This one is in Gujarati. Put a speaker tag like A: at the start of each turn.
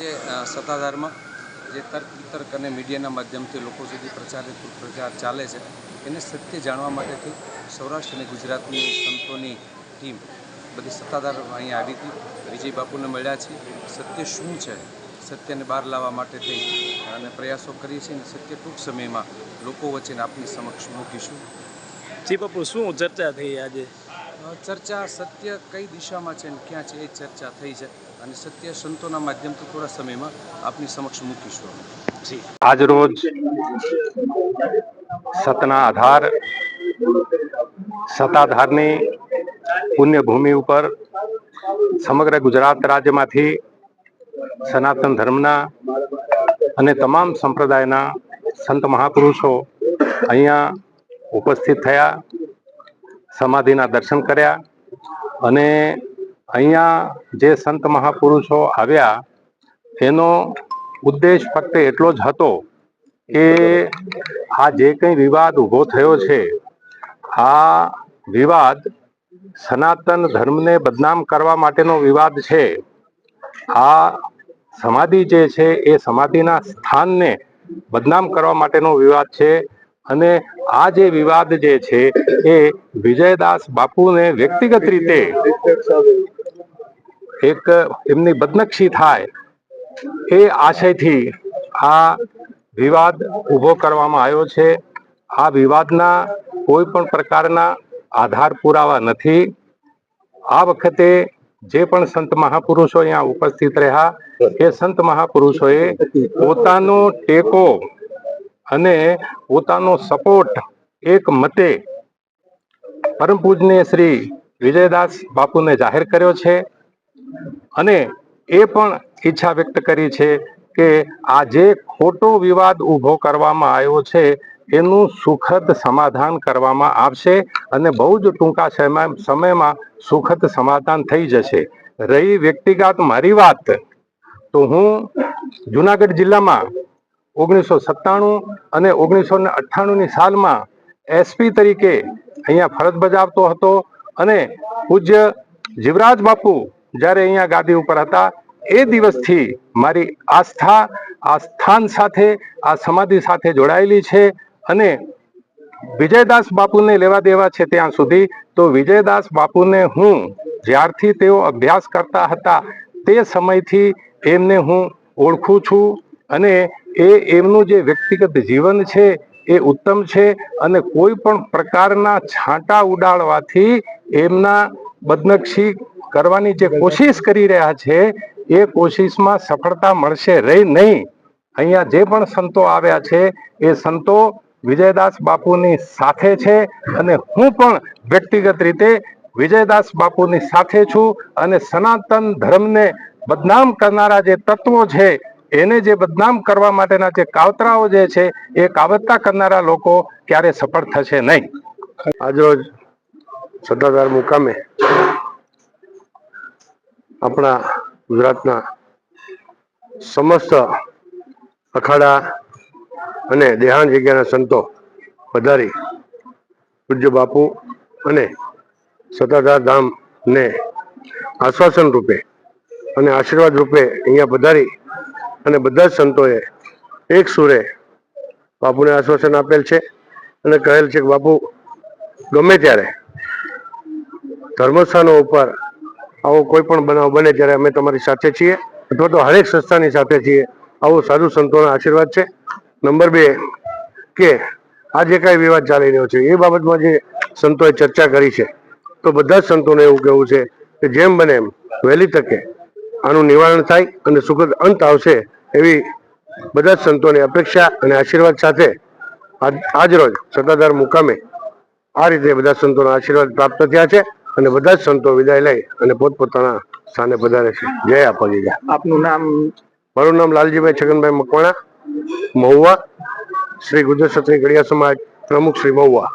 A: આજે સત્તાધારમાં જે તર્ક વિતર્ક અને મીડિયાના માધ્યમથી લોકો સુધી પ્રચારિત પ્રચાર ચાલે છે, એને સત્ય જાણવા માટેથી સૌરાષ્ટ્ર અને ગુજરાતની સંતોની ટીમ બધી સત્તાધાર અહીંયા આવી હતી. વિજય બાપુને મળ્યા છીએ. સત્ય શું છે? સત્યને બહાર લાવવા માટે થઈ અને પ્રયાસો કરીએ છીએ અને સત્ય ટૂંક સમયમાં લોકો વચ્ચેને આપની સમક્ષ મૂકીશું.
B: જી બાપુ, શું ચર્ચા થઈ આજે?
A: ચર્ચા સત્ય કઈ દિશામાં છે અને ક્યાં છે એ ચર્ચા થઈ છે અને સત્ય સંતોના માધ્યમથી થોડા સમયમાં આપની સમક્ષ મૂકીશું અમે.
B: આજ
C: આજરોજ સતના આધાર, સતાધારની પુણ્યભૂમિ ઉપર સમગ્ર ગુજરાત રાજ્યમાંથી સનાતન ધર્મના અને તમામ સંપ્રદાયના સંત મહાપુરુષો અહીંયા ઉપસ્થિત થયા. સમાધિના દર્શન કર્યા અને અહીંયા જે સંત મહાપુરુષો આવ્યા, એનો ઉદ્દેશ ફક્ત એટલો જ હતો કે આ જે કંઈ વિવાદ ઊભો થયો છે, આ વિવાદ સનાતન ધર્મને બદનામ કરવા માટેનો વિવાદ છે. આ સમાધિ જે છે એ સમાધિના સ્થાનને બદનામ કરવા માટેનો વિવાદ છે અને આ જે વિવાદ જે છે એ વિજયદાસ બાપુને વ્યક્તિગત રીતે એક એમની બદનક્ષી થાય એ આશયથી આ વિવાદ ઊભો કરવામાં આવ્યો છે. આ વિવાદના કોઈ પણ પ્રકારના આધાર પુરાવા નથી. આ વખતે જે પણ સંત મહાપુરુષો અહીંયા ઉપસ્થિત રહ્યા, એ સંત મહાપુરુષોએ પોતાનો ટેકો અને પોતાનો સપોર્ટ એક મતે પરમ પૂજનીય શ્રી વિજયદાસ બાપુને જાહેર કર્યો છે અને એ પણ ઈચ્છા વ્યક્ત કરી છે કે આ જે ખોટો વિવાદ ઊભો કરવામાં આવ્યો છે, એનું સુખદ સમાધાન કરવામાં આવશે અને બહુ જ ટૂંકા સમય, સમયમાં સુખદ સમાધાન થઈ જશે. રહી વ્યક્તિગત મારી વાત, તો હું જુનાગઢ જિલ્લામાં ઓગણીસો સત્તાણું અને ઓગણીસો ને અઠ્ઠાણુંની સાલમાં એસપી તરીકે અહીંયા ફરજ બજાવતો હતો અને પૂજ્ય જીવરાજ બાપુ જ્યારે અહીંયા ગાદી ઉપર હતા, એ દિવસથી મારી આસ્થા, આ સ્થાન સાથે, આ સમાધિ સાથે જોડાયેલી છે અને વિજયદાસ બાપુને લેવા દેવા છે ત્યાં સુધી. તો વિજયદાસ બાપુને હું જ્યારથી તેઓ અભ્યાસ કરતા હતા તે સમયથી એમને હું ઓળખું છું અને એ એમનું જે વ્યક્તિગત જીવન છે, એ ઉત્તમ છે અને કોઈ પણ પ્રકારના છાંટા ઉડાડવાથી એમના બદનક્ષી કરવાની જે કોશિશ કરી રહ્યા છે, એ કોશિશમાં સફળતા મળશે રહી નહીં. અહીંયા જે પણ સંતો આવ્યા છે, એ સંતો વિજયદાસ બાપુની સાથે છે અને હું પણ વ્યક્તિગત રીતે વિજયદાસ બાપુની સાથે છું અને સનાતન ધર્મને બદનામ કરનારા જે તત્વો છે એને જે બદનામ કરવા માટેના જે કાવતરાઓ જે છે, એ કાવતતા કરનારા લોકો ક્યારે સફળ થશે નહીં.
D: આજરોજ સત્તાધાર મુકામે આપણા ગુજરાતના સમસ્ત અખાડા અને દેહાણ જગ્યાના સંતો વધારી પૂજ્ય બાપુ અને સત્તાધાર ધામને આશ્વાસન રૂપે અને આશીર્વાદ રૂપે અહીંયા પધારી અને બધા જ સંતોએ એક સુરે બાપુને આશ્વાસન આપેલ છે અને કહેલ છે કે બાપુ, ગમે ત્યારે ધર્મસ્થાનો ઉપર આવો કોઈ પણ બનાવ બને ત્યારે અમે તમારી સાથે છીએ અથવા તો હરેક સંસ્થાની સાથે છીએ, આવો સાધુ સંતોના આશીર્વાદ છે. નંબર બે, કે આ જે કાંઈ વિવાદ ચાલી રહ્યો છે. એ બાબતમાં જે સંતોએ ચર્ચા કરી છે, તો બધા જ સંતોને એવું કહેવું છે કે જેમ બને એમ વહેલી તકે આનું નિવારણ થાય અને સુખદ અંત આવશે એવી બધા જ સંતોની અપેક્ષા અને આશીર્વાદ સાથે આજ- રોજ સત્તાધાર મુકામે આ રીતે બધા સંતોના આશીર્વાદ પ્રાપ્ત થયા છે અને બધા જ સંતો વિદાય લઈ અને પોતપોતાના સ્થાને પધારે છે. જય જય.
B: આપનું નામ?
D: મારું નામ લાલજીભાઈ છગનભાઈ મકવાણા મહુવા શ્રી ગુજરાત ક્ષત્રિય ઘડિયા સમાજ પ્રમુખ શ્રી મહુવા.